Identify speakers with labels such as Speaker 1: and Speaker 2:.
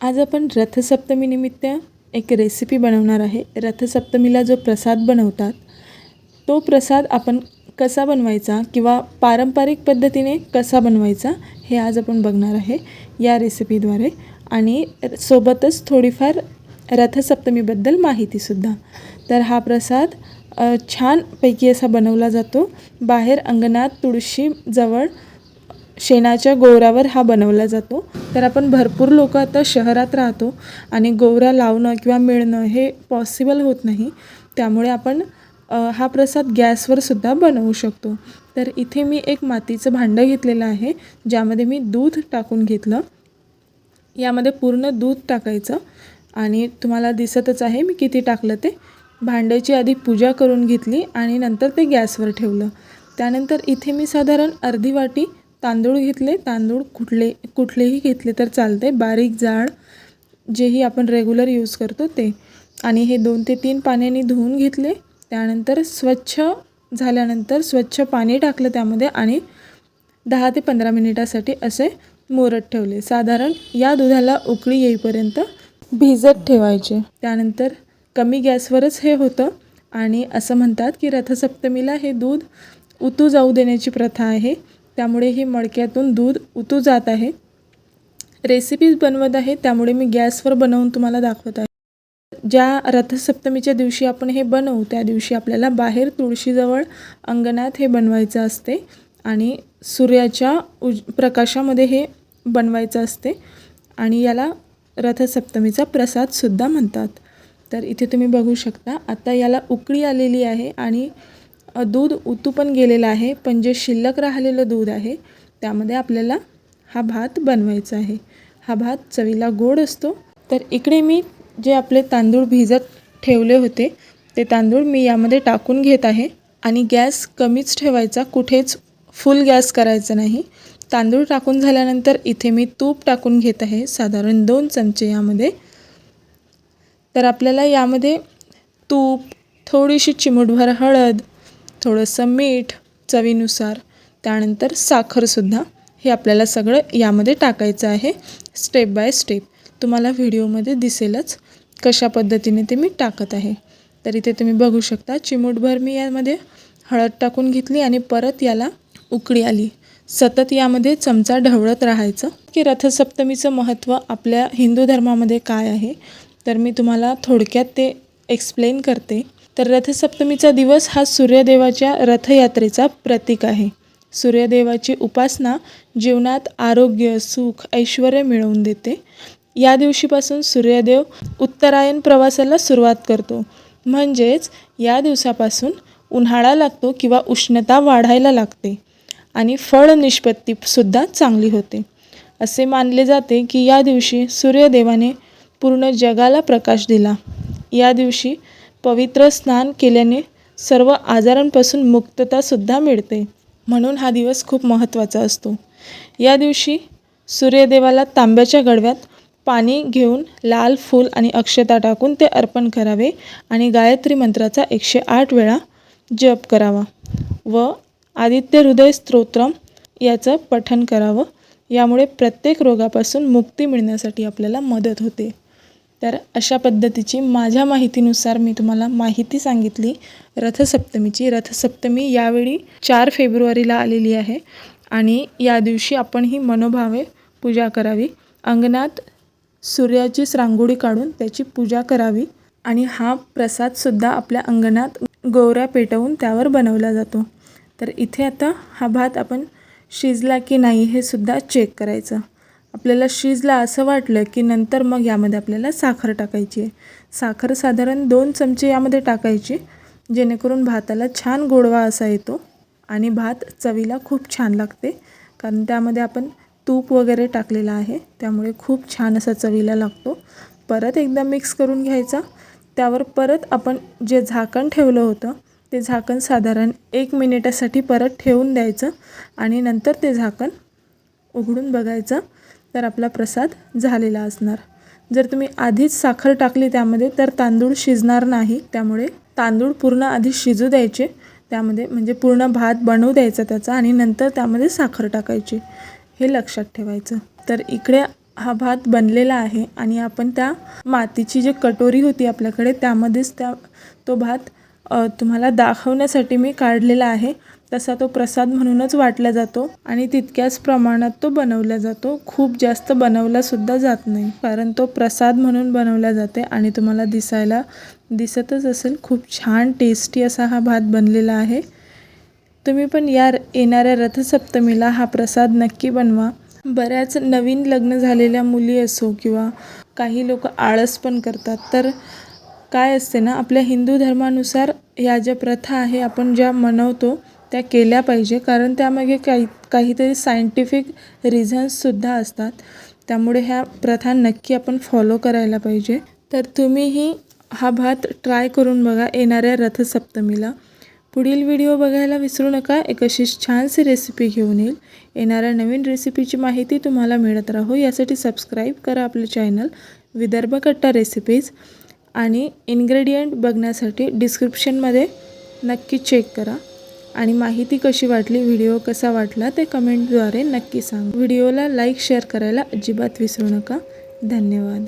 Speaker 1: आज आपण रथसप्तमीनिमित्त एक रेसिपी बनवणार आहे. रथसप्तमीला जो प्रसाद बनवतात तो प्रसाद आपण कसा बनवायचा किंवा पारंपरिक पद्धतीने कसा बनवायचा हे आज आपण बघणार आहे या रेसिपीद्वारे आणि सोबतच थोडीफार रथसप्तमीबद्दल माहितीसुद्धा तर हा प्रसाद छानपैकी असा बनवला जातो. बाहेर अंगणात तुळशीजवळ शेणाच्या गोवरावर हा बनवला जातो. तर आपण भरपूर लोक आता शहरात राहतो आणि गोवरा लावणं किंवा मिळणं हे पॉसिबल होत नाही. त्यामुळे आपण हा प्रसाद गॅसवर सुद्धा बनवू शकतो. तर इथे मी एक मातीचं भांडं घेतलेलं आहे ज्यामध्ये मी दूध टाकून घेतलं. यामध्ये पूर्ण दूध टाकायचं आणि तुम्हाला दिसतच आहे मी किती टाकलं ते. भांड्याची आधी पूजा करून घेतली आणि नंतर ते गॅसवर ठेवलं. त्यानंतर इथे मी साधारण अर्धी वाटी तांदूळ घेतले तांदूळ कुठले कुठलेही घेतले तर चालते बारीक जाड जेही आपण रेग्युलर यूज करतो ते. आणि हे दोन ते तीन पाण्याने धुवून घेतले. त्यानंतर स्वच्छ झाल्यानंतर स्वच्छ पाणी टाकलं त्यामध्ये आणि दहा ते पंधरा मिनिटासाठी असे मोरत ठेवले. साधारण या दुधाला उकळी येईपर्यंत भिजत ठेवायचे. त्यानंतर कमी गॅसवरच हे होतं. आणि असं म्हणतात की रथसप्तमीला हे दूध उतू जाऊ देण्याची प्रथा आहे. त्यामुळे हे मडक्यातून दूध उतू जात आहे. रेसिपीज बनवत आहे त्यामुळे मी गॅसवर बनवून तुम्हाला दाखवत आहे. ज्या रथसप्तमीच्या दिवशी आपण हे बनवू त्या दिवशी आपल्याला बाहेर तुळशीजवळ अंगणात हे बनवायचं असते आणि सूर्याच्या उज प्रकाशामध्ये हे बनवायचं असते आणि याला रथसप्तमीचा प्रसादसुद्धा म्हणतात. तर इथे तुम्ही बघू शकता आता याला उकळी आलेली आहे आणि दूध उतू पण गेलेलं आहे पण जे शिल्लक राहिलेलं दूध आहे त्यामध्ये आपल्याला हा भात बनवायचा आहे. हा भात चवीला गोड असतो. तर इकडे मी जे आपले तांदूळ भिजत ठेवले होते ते तांदूळ मी यामध्ये टाकून घेत आहे आणि गॅस कमीच ठेवायचा कुठेच फुल गॅस करायचा नाही. तांदूळ टाकून झाल्यानंतर इथे मी तूप टाकून घेत आहे साधारण दोन चमचे यामध्ये. तर आपल्याला यामध्ये तूप थोडीशी चिमूटभर हळद थोडंसं मीठ चवीनुसार त्यानंतर साखरसुद्धा हे आपल्याला सगळं यामध्ये टाकायचं आहे स्टेप बाय स्टेप तुम्हाला व्हिडिओमध्ये दिसेलच कशा पद्धतीने ते मी टाकत आहे. तर इथे तुम्ही बघू शकता चिमूटभर मी यामध्ये हळद टाकून घेतली आणि परत याला उकळी आली. सतत यामध्ये चमचा ढवळत राहायचं. की रथसप्तमीचं महत्त्व आपल्या हिंदू धर्मामध्ये काय आहे? तर मी तुम्हाला थोडक्यात ते एक्सप्लेन करते. तर रथसप्तमीचा दिवस हा सूर्यदेवाच्या रथयात्रेचा प्रतीक आहे. सूर्यदेवाची उपासना जीवनात आरोग्य सुख ऐश्वर मिळवून देते. या दिवशीपासून सूर्यदेव उत्तरायण प्रवासाला सुरुवात करतो. म्हणजेच या दिवसापासून उन्हाळा लागतो किंवा उष्णता वाढायला लागते आणि फळ निष्पत्तीसुद्धा चांगली होते. असे मानले जाते की या दिवशी सूर्यदेवाने पूर्ण जगाला प्रकाश दिला. या दिवशी पवित्र स्नान केल्याने सर्व आजारांपासून मुक्ततासुद्धा मिळते. म्हणून हा दिवस खूप महत्त्वाचा असतो. या दिवशी सूर्यदेवाला तांब्याच्या गडव्यात पाणी घेऊन लाल फूल आणि अक्षता टाकून ते अर्पण करावे आणि गायत्री मंत्राचा एकशे आठ वेळा जप करावा व आदित्य हृदय स्तोत्रम याचं पठण करावं. यामुळे प्रत्येक रोगापासून मुक्ती मिळण्यासाठी आपल्याला मदत होते. तर अशा पद्धतीची माझ्या माहितीनुसार मी तुम्हाला माहिती सांगितली. रथसप्तमीची. रथसप्तमी यावेळी चार फेब्रुवारीला आलेली आहे आणि या दिवशी आपण ही मनोभावे पूजा करावी. अंगणात सूर्याचीच रांगोळी काढून त्याची पूजा करावी आणि हा प्रसादसुद्धा आपल्या अंगणात गोवऱ्या पेटवून त्यावर बनवला जातो. तर इथे आता हा भात आपण शिजला की नाही हे सुद्धा चेक करायचं. आपल्याला शिजला असं वाटलं की नंतर मग यामध्ये आपल्याला साखर टाकायची आहे. साखर साधारण दोन चमचे यामध्ये टाकायची जेणेकरून भाताला छान गोडवा असा येतो आणि भात चवीला खूप छान लागते कारण त्यामध्ये आपण तूप वगैरे टाकलेलं आहे त्यामुळे खूप छान असा चवीला लागतो. परत एकदा मिक्स करून घ्यायचा. त्यावर परत आपण जे झाकण ठेवलं होतं ते झाकण साधारण एक मिनिटासाठी परत ठेवून द्यायचं आणि नंतर ते झाकण उघडून बघायचं. तर आपला प्रसाद झालेला असणार. जर तुम्ही आधीच साखर टाकली त्यामध्ये तर तांदूळ शिजणार नाही. त्यामुळे तांदूळ पूर्ण आधी शिजू द्यायचे. त्यामध्ये म्हणजे पूर्ण भात बनवू द्यायचा त्याचा आणि नंतर त्यामध्ये साखर टाकायची. हे लक्षात ठेवायचं. तर इकडे हा भात बनलेला आहे आणि आपण त्या मातीची जी कटोरी होती आपल्याकडे त्यामध्येच त्या तो भात तुम्हाला दाखवण्यासाठी मी काढलेला आहे. तसा तो प्रसाद म्हणूनच वाटला जातो आणि तितक्याच प्रमाणात तो बनवला जातो. खूप जास्त बनवलासुद्धा जात नाही. कारण तो प्रसाद म्हणून बनवला जाते आणि तुम्हाला दिसायला दिसतच असेल. खूप छान टेस्टी असा हा भात बनलेला आहे. तुम्ही पण या येणाऱ्या रथसप्तमीला हा प्रसाद नक्की बनवा. बऱ्याच नवीन लग्न झालेल्या मुली असो किंवा काही लोक आळस पण करतात. तर काय असते ना आपल्या हिंदू धर्मानुसार ह्या ज्या प्रथा आहे आपण ज्या मनवतो त्या केल्या पाहिजे. कारण त्यामागे काही काहीतरी सायंटिफिक रिझन्ससुद्धा असतात. त्यामुळे ह्या प्रथा नक्की आपण फॉलो करायला पाहिजे. तर तुम्हीही हा भात ट्राय करून बघा येणाऱ्या रथसप्तमीला. पुढील व्हिडिओ बघायला विसरू नका. एक अशीच छानशी रेसिपी घेऊन येईल. येणाऱ्या नवीन रेसिपीची माहिती तुम्हाला मिळत राहो. यासाठी सबस्क्राईब करा आपलं चॅनल विदर्भ कट्टा रेसिपीज आणि इन्ग्रेडियंट बघण्यासाठी डिस्क्रिप्शनमध्ये नक्की चेक करा. आणि माहिती कशी वाटली व्हिडिओ कसा वाटला ते कमेंटद्वारे नक्की सांग. व्हिडिओला लाईक शेअर करायला अजिबात विसरू नका. धन्यवाद.